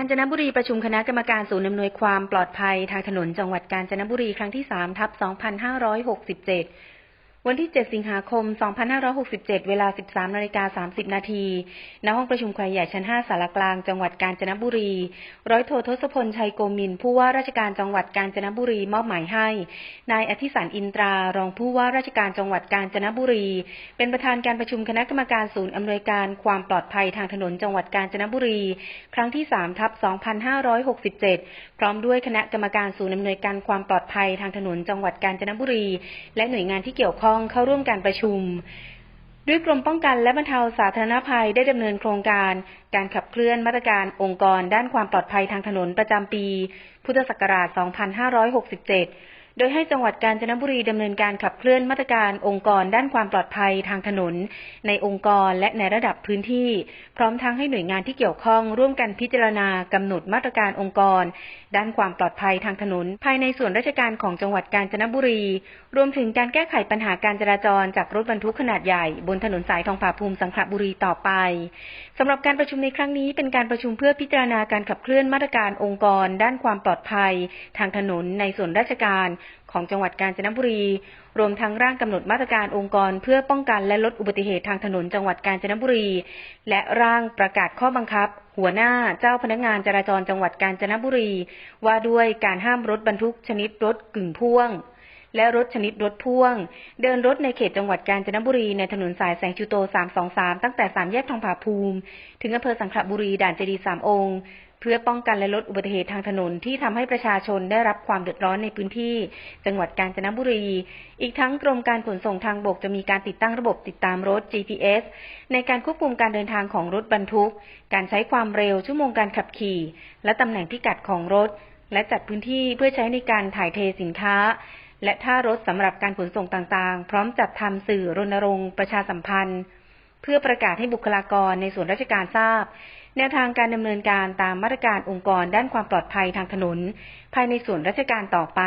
กาญจนบุรีประชุมคณะกรรมการศูนย์อำนวยความปลอดภัยทางถนนจังหวัดกาญจนบุรีครั้งที่3ทับ 2567 วันที่ 7 สิงหาคม 2567 เวลา 13นาฬิกา30 นาที ณ ห้องประชุมควายใหญ่ชั้น 5 สารกลาง จังหวัดกาญจนบุรี ร้อยโททศพล ชัยโกมิน ผู้ว่าราชการจังหวัดกาญจนบุรี มอบหมายให้ นายอธิสันอินตรา รองผู้ว่าราชการจังหวัดกาญจนบุรี เป็นประธานการประชุมคณะกรรมการศูนย์อำนวยการความปลอดภัยทางถนนจังหวัดกาญจนบุรี ครั้งที่ 3 ทับ 2567 พร้อมด้วยคณะกรรมการศูนย์อำนวยการความปลอดภัยทางถนนจังหวัดกาญจนบุรี และหน่วยงานที่เกี่ยวข้ององเข้าร่วมการประชุม ด้วยกรมป้องกันและบรรเทาสาธารณภัยได้ดำเนินโครงการ การขับเคลื่อนมาตรการองค์กรด้านความปลอดภัยทางถนนประจำปี พุทธศักราช 2567 ดยให้จังหวัดกาญจนบุรีดำเนินการขับเคลื่อนมาตรการองค์กรด้านความปลอดภัยทางถนน ในองค์กรและในระดับพื้นที่ พร้อมทั้งให้หน่วยงานที่เกี่ยวข้องร่วมกันพิจารณากำหนดมาตรการองค์กร ด้านความปลอดภัยทางถนน ภายในส่วนราชการของจังหวัดกาญจนบุรี รวมถึงการแก้ไขปัญหาการจราจรจากรถบรรทุกขนาดใหญ่ บนถนนสายทองผาภูมิสังขละบุรีต่อไปสำหรับการประชุมในครั้งนี้เป็นการประชุมเพื่อพิจารณาการขับเคลื่อนมาตรการองค์กร ด้านความปลอดภัย ทางถนนในส่วนราชการของจังหวัดกาญจนบุรี รวมทั้งร่างกำหนดมาตรการองค์กร เพื่อป้องกันและลดอุบัติเหตุทางถนนจังหวัดกาญจนบุรี และร่างประกาศข้อบังคับ หัวหน้าเจ้าพนักงานจราจรจังหวัดกาญจนบุรี ว่าด้วยการห้ามรถบรรทุกชนิดรถกึ่งพ่วงและรถชนิดรถพ่วง เดินรถในเขตจังหวัดกาญจนบุรีในถนนสายแสงชูโต 323 ตั้งแต่สามแยกทองผาภูมิ ถึงอำเภอสังขละบุรีด่านเจดีสามองค์ เพื่อป้องกันและลดอุบัติเหตุทางถนนที่ทำให้ประชาชนได้รับความเดือดร้อนในพื้นที่ จังหวัดกาญจนบุรี อีกทั้งกรมการขนส่งทางบกจะมีการติดตั้งระบบติดตามรถ GPS ในการควบคุมการเดินทางของรถบรรทุก การใช้ความเร็วชั่วโมงการขับขี่ และตำแหน่งพิกัดของรถ และจัดพื้นที่เพื่อใช้ในการถ่ายเทสินค้าและท่ารถสำหรับการขนส่งต่างๆ พร้อมจัดทำสื่อรณรงค์ประชาสัมพันธ์ เพื่อประกาศให้บุคลากรในส่วนราชการทราบ แนวทางการดำเนินการตามมาตรการองค์กรด้านความปลอดภัยทางถนน ภายในส่วนราชการต่อไป